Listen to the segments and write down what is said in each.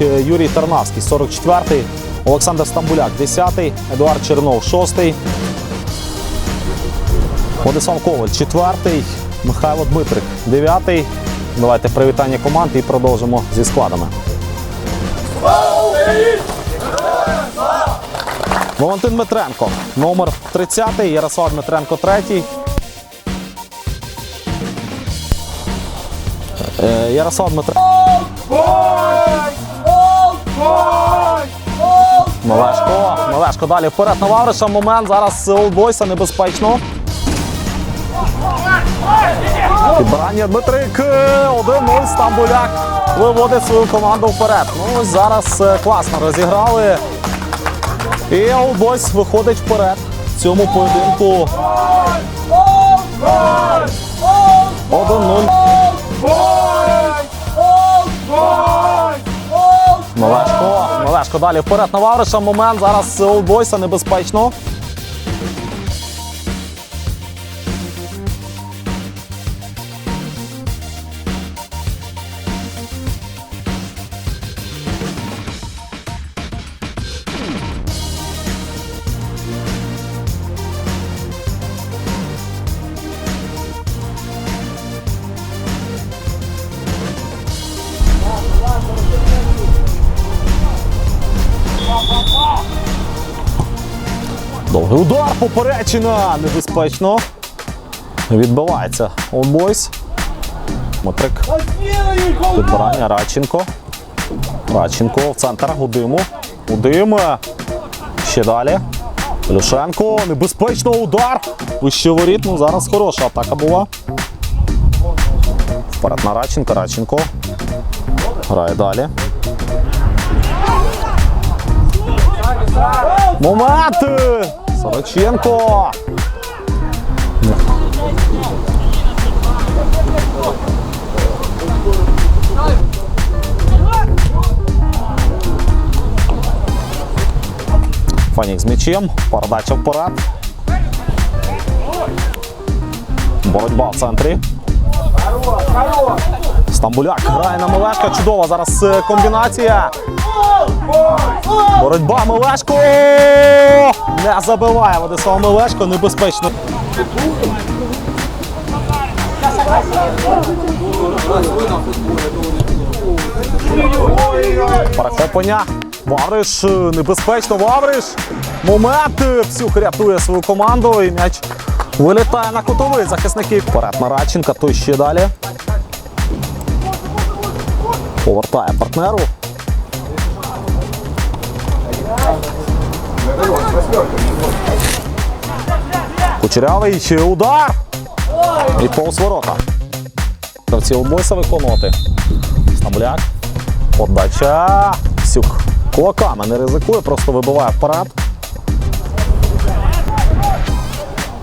Е, Юрій Тарнавський, 44-й, Олександр Стамбуляк, 10-й, Едуард Чернов, 6-й, Владислав Коваль, 4-й, Михайло Дмитрик, 9-й. Давайте привітання команд і продовжимо зі складами. Валентин Дмитренко, номер 30, Ярослав Дмитренко, 3. Е, Ярослав Дмитренко. Мелешко, Мелешко далі вперед на Лавриша. Момент зараз Олдбойса небезпечно. Підбирання Дмитрик. 1-0 Стамбуляк виводить свою команду вперед. Ну ось зараз е, класно розіграли. І Олдбойс виходить вперед в цьому поєдинку. 1-0. Мелешко далі вперед на Вавриша. Момент зараз Олдбойса небезпечно. Довгий удар, поперечина, небезпечно. Відбивається Олдбойс. Мотрик. Підбирання Радченко. Радченко в центр Гудиму. Гудим. Ще далі. Люшенко. Небезпечно удар. Вище воріт. Ну, зараз хороша атака була. Вперед на Радченко. Радченко. Грає далі. Момент! Сороченко! Фанік з м'ячем, передача вперед. Боротьба в центрі. Стамбуляк грає на Мелешка. Чудова зараз е, комбінація. Боротьба Мелешко! Не забиває Владислав Мелешко, небезпечно. Перехоплення. Вавриш, небезпечно, Вавриш. Момент. Псюх рятує свою команду і м'яч вилітає на кутовий. Захисники вперед на Радченка, той ще далі. Повертає партнеру. Кучерявий удар. І повз ворота. Гравці обойса виконувати. Стамбуляк. Подача. Сюк. Кулаками не ризикує, просто вибиває вперед.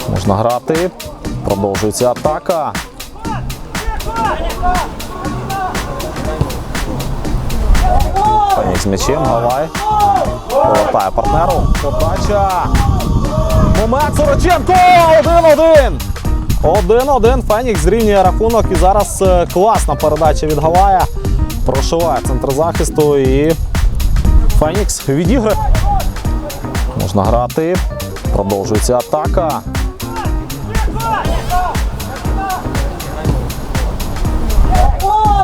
Можна грати. Продовжується атака. Фенікс з м'ячем, Гавай. Повертає партнеру. Подача. Момент Сороченко! 1-1. 1-1. Фенікс зрівнює рахунок. І зараз е, класна передача від Гавая. Прошиває центр захисту і Фенікс відіграє. Можна грати. Продовжується атака.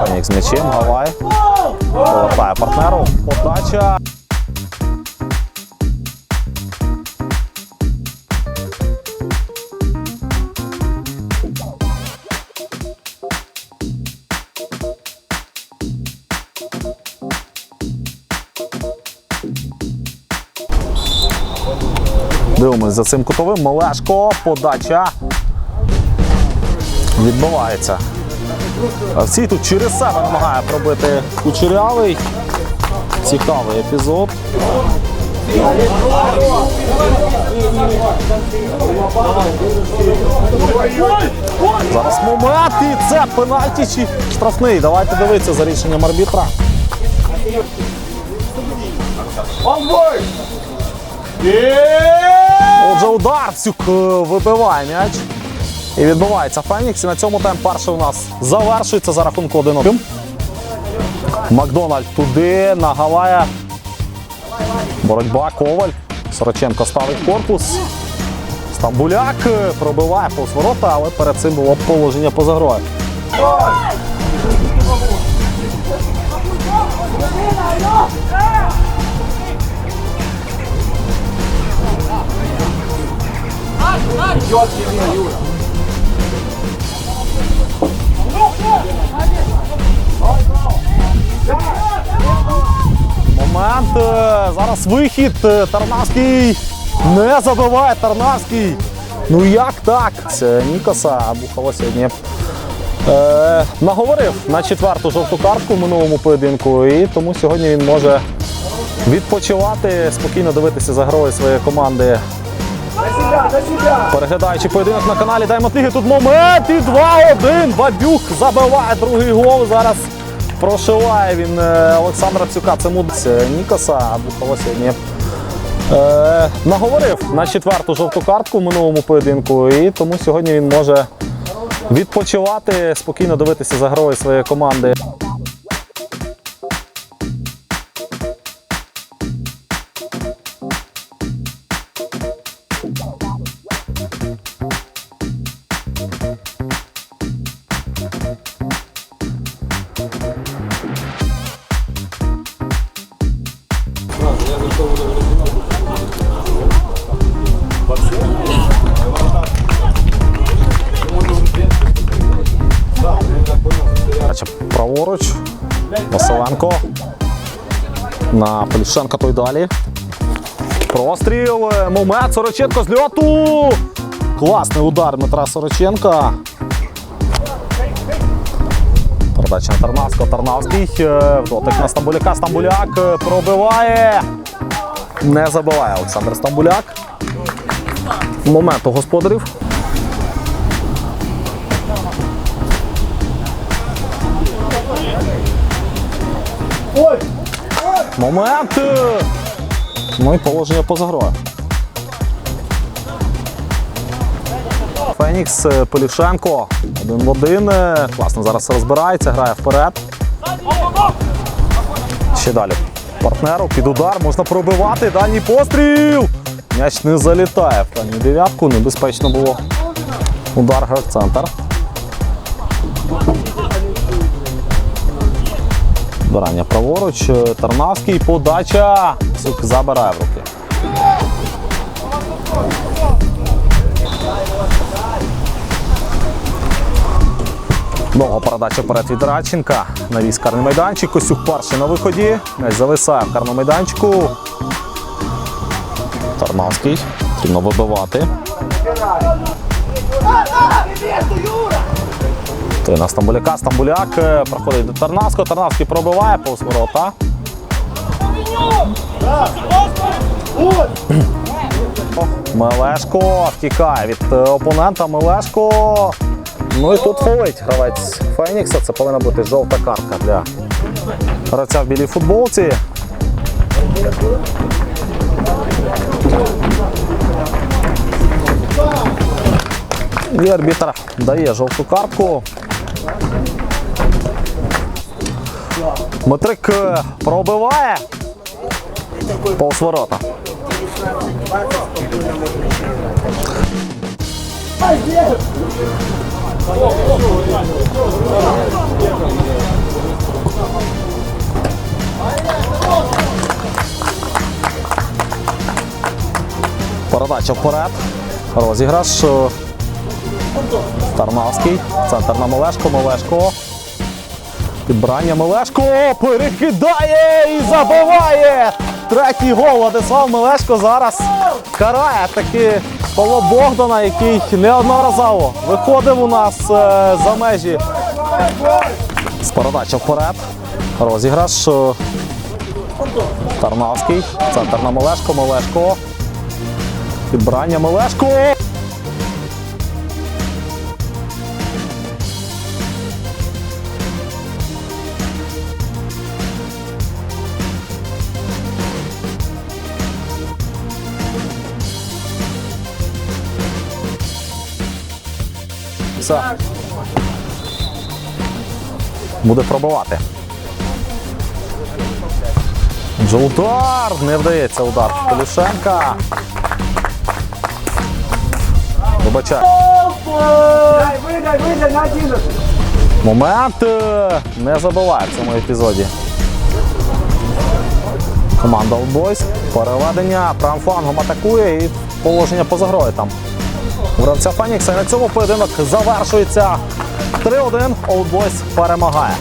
Фенікс з м'ячем, Гавай. Повертає партнеру. Подача. Дивимось за цим кутовим. Мелешко, подача. Відбувається. Всі тут через себе намагає пробити кучерявий. Цікавий епізод. Зараз момент і це пенальті чи штрафний. Давайте дивитися за рішенням арбітра. Отже, удар е, вибиває м'яч. І відбувається Фенікс. І на цьому тайм перший у нас завершується за рахунку 1-1. Макдональд туди, на нагаває. Боротьба, Коваль. Сороченко ставить корпус. Стамбуляк е, пробиває повз ворота, але перед цим було положення поза грою. Зараз вихід. е, Тарнавський не забиває Тарнавський. Ну як так? Це Нікоса Бухало сьогодні. Е, наговорив на четверту жовту картку в минулому поєдинку, і тому сьогодні він може відпочивати, спокійно дивитися за грою своєї команди. Переглядаючи поєдинок на каналі Дай Мотиги, тут момент і 2-1. Бабюк забиває другий гол. Зараз прошиває він е, Олександра Цюка. Це мудець Нікоса Бухало сьогодні. Е, наговорив на четверту жовту картку в минулому поєдинку, і тому сьогодні він може відпочивати, спокійно дивитися за грою своєї команди. Праворуч. Василенко. На Полішенка той далі. Простріл. Момент. Сороченко з льоту. Класний удар Дмитра Сороченка. Передача на Тарнавського. Тарнавський. е, Дотик на Стамбуляка. Стамбуляк е, пробиває. Не забиває Олександр Стамбуляк. Момент у господарів. Момент! Ну і положення поза грою. Фенікс е, Полішенко. Один в один. е, Класно зараз розбирається, грає вперед. Ще далі. Партнеру під удар можна пробивати. Дальній постріл. М'яч не залітає в дальню дев'ятку. Небезпечно було. Удар грав центр. Барання праворуч, е, Тарнавський, подача. Сук забирає в руки. Довга передача вперед від Радченка. Навіс карний майданчик. Косюк перший на виході. Зависає в карному майданчику. Тарнавський. Потрібно вибивати. Той на Стамбуляка. Стамбуляк е, проходить до Тарнавського. Тарнавський пробиває повз ворота. Мелешко втікає від е, опонента. Мелешко. Ну і тут фолить гравець Фенікса. Це повинна бути жовта картка для гравця в білій футболці. І арбітр дає жовту картку. Матрик пробиває. Повз ворота. Передача вперед. Розіграш. Тарнавський. Центр на Мелешко. Мелешко. Підбрання Мелешко. Перекидає і забиває. Третій гол Владислав Мелешко зараз карає таки Павло Богдана, який неодноразово виходив у нас е, за межі. З передача вперед. Розіграш. е, Тарнавський. Центр на Мелешко. Мелешко. Підбрання Мелешко. Все. Буде пробувати. Отже, удар. Не вдається удар Полюшенка. Вибачай. Дай, видай, видай, на 11. Момент е, не забиває в цьому епізоді. Команда Boys. Переведення правим флангом атакує і положення поза грою там. Гравця Фенікса. І на цьому поєдинок завершується. 3-1. Олдбойс перемагає.